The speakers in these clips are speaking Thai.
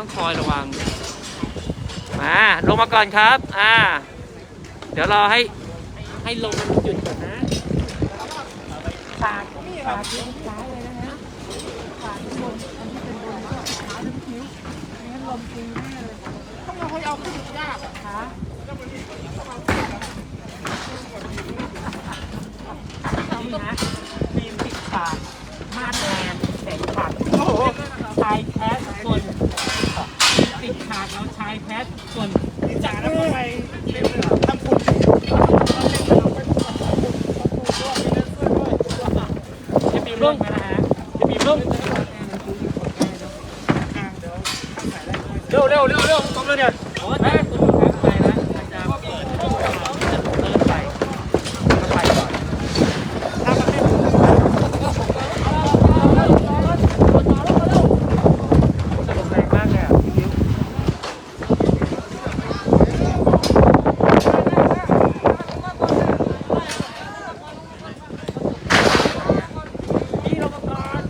ต้องคอยระวัง มาลงมาก่อนครับ อ่า เดี๋ยวรอให้ให้ลมมันหยุดก่อนนะฝากฝากที่ซ้ายเลยนะฮะฝากที่บนอันที่เป็นบนก็ขาทั้งคิ้วไม่งั้นลมตีแน่เลยต้องเราเอาขึ้นยากขานี่นะฟิล์มติดปากมาดแมนแสงขัดโอ้โหชายแท้ทุกคนติดขาดแล้วชายแท้ทุกคนจากนั้นทำไมทำคุณ จะมีร่มนะฮะจะมีร่มเร็วเร็วเร็วเร็วต้องเร็วเนี่ยโอ้ยคุณลูกค้าไปนะจะเปิดเปิดไปไปก่อนถ้ามันไม่สนุกแรงมากเลยอะพี่มิ้วพี่เรามาก่อน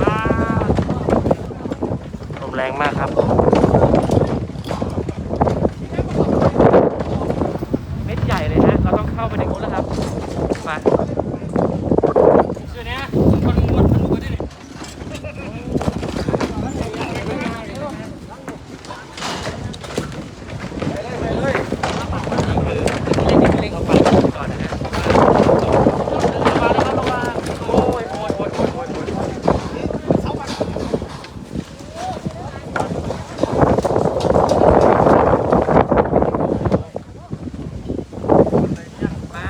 อ่าลมแรงมากครับ เม็ดใหญ่เลยฮะ เราต้องเข้าไปในนู้นแล้วครับ มาช่วยนะคนหมดมันดูกันได้เลยเล่นๆเอาไปก่อนนะฮะระวังระวังระวังโอ้ยโอ้ยโอ้ยโอ้ยโอ้ยโอ้ย มา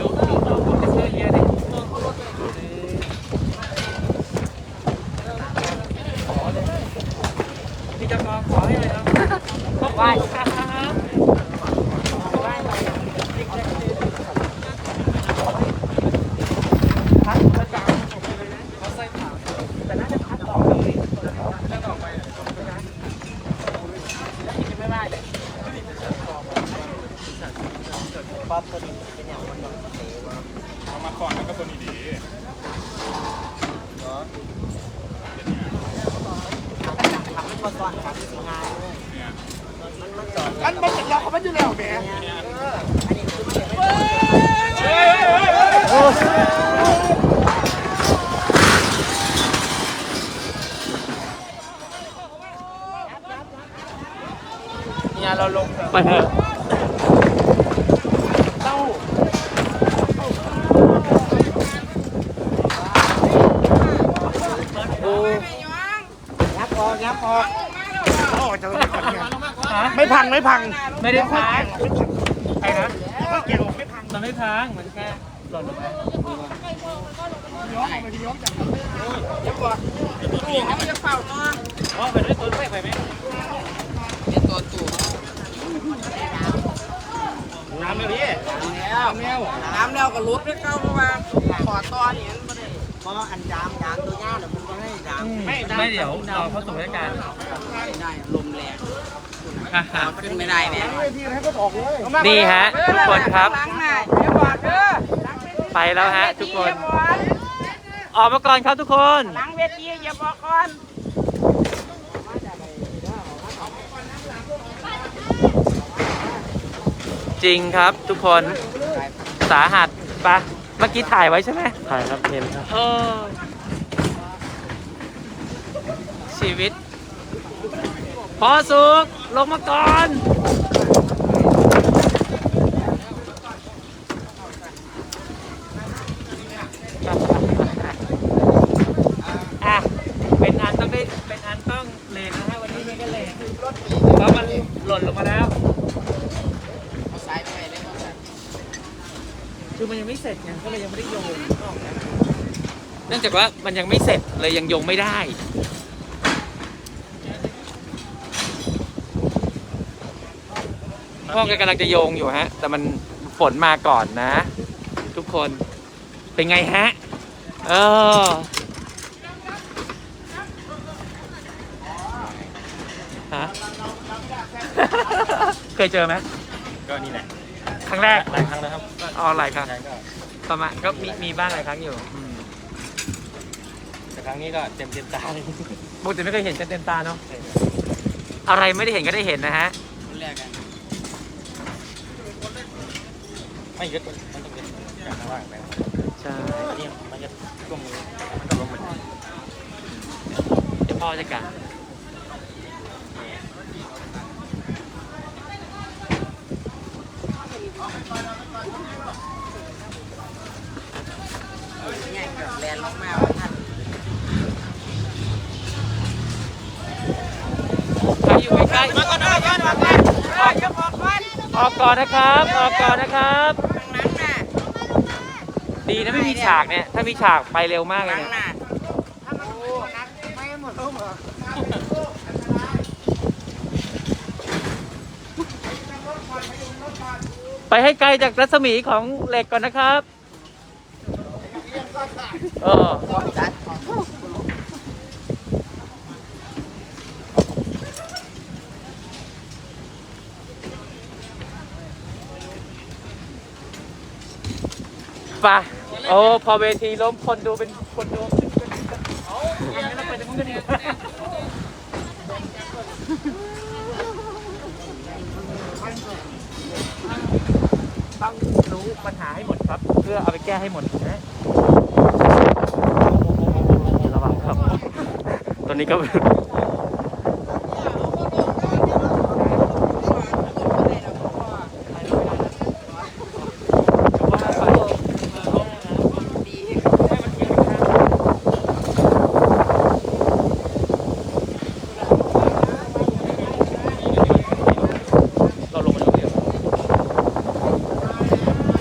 ดูดูดูดูเสื้อเยอะดิขอเลยพี่จะมาขอให้เลยครับขอบคุณครับพัดกระจายเขาใส่ผ่าแต่น่าจะพัดต่อเลยแล้วต่อไปไม่ได้เลย ป๊ อปตัวนี้เป็นอย่างมันแบบเตะวะเอามาก่อนแล้วก็ตัวนี้ดีเนาะทำให้คนซ้อนครับสีงานเลยเนี่ยมันมันจอดกันมันเป็นเราเขาไม่อยู่แล้วแหมอันนี้คือมันไม่เนี่ยเราลงไปเถอะ เต้า โอ้ ยับออกยับออโอ้จะไม่พังเนี่ยไม่พังไม่พังไม่ได้พังใครนะไม่เกี่ยวไม่พังมันไม่พังมันแค่หล่นลงไปย้อนไปทีย้อนจากอ๋อไปด้วยตัวด้วยไปไหมน้ำเลยพี่น้ำแล้วก็ลุดไปเข้ามาขอตอนนี้มันไม่ได้ เพราะอันยามยามตัวยาเดี๋ยวผมจะให้ยามไม่ไม่เดี๋ยวเราเข้าสู่ราชการไม่ได้ลมแรงฮ่าฮ่าขึ้นไม่ได้แม่ทีให้ก็ออกเลยนี่ฮะทุกคนครับล้างหน้าเดี๋ยวบอกเด้อไปแล้วฮะทุกคน ออกมาก่อนครับทุกคนล้างเวทีอย่าบอกก่อนจริงครับทุกคนสาหัสปะ เมื่อกี้ถ่ายไว้ใช่ไหมถ่ายครับเห็นครับ เออ ชีวิต พอสุก ลงมาก่อน อะ เป็นอันต้องได้ เป็นอันต้องเลนนะฮะ วันนี้ไม่ก็เลนเพราะมันหล่นลงมาแล้ว สายไปเลยครับ คือมันยังไม่เสร็จไงก็เลยยังไม่ได้โยงเนื่องจากว่ามันยังไม่เสร็จเลยยังโยงไม่ได้ พ่อแกกำลังจะโยงอยู่ฮะ แต่มันฝนมาก่อนนะ ทุกคนเป็นไงฮะ เออฮะ เคยเจอไหมก็นี่แหละ ครั้งแรกหลายครั้งแล้วครับอ๋อหลายครั้งใช่ก็ประมาณก็มีมีบ้างหลายครั้งอยู่อืมครั้งนี้ก็เต็มเต็มตาเลยปกติไม่เคยเห็นเต็มๆตาเนาะอะไรไม่ได้เห็นก็ได้เห็นนะฮะแรกกันไม่ยึดมันต้องยึดจากข้างล่างไปนะใช่อันนี้มันจะช่วงนี้มันก็ลงเหมือนกันเดี๋ยวพ่อจะกั นแลนลงมาว่าท่านใครอยู่ใกล้ๆมาก่อนมาก่อนมาก่อนออกออกก่อนนะครับ ออกก่อนนะครับนั้นน่ะดีนะไม่มีฉากเนี่ย ถ้ามีฉากไปเร็วมากเลยนั้นเนี่ย น่ะ ไปให้ไกลจากรัศมีของเหล็กก่อนนะครับเออไปโอ้ พอเวทีล้มคนดูเป็นคนดูต้องรู้ ปัญหาให้หมดครับ เพื่อเอาไปแก้ให้หมดนะระวังครับ ตอนนี้ก็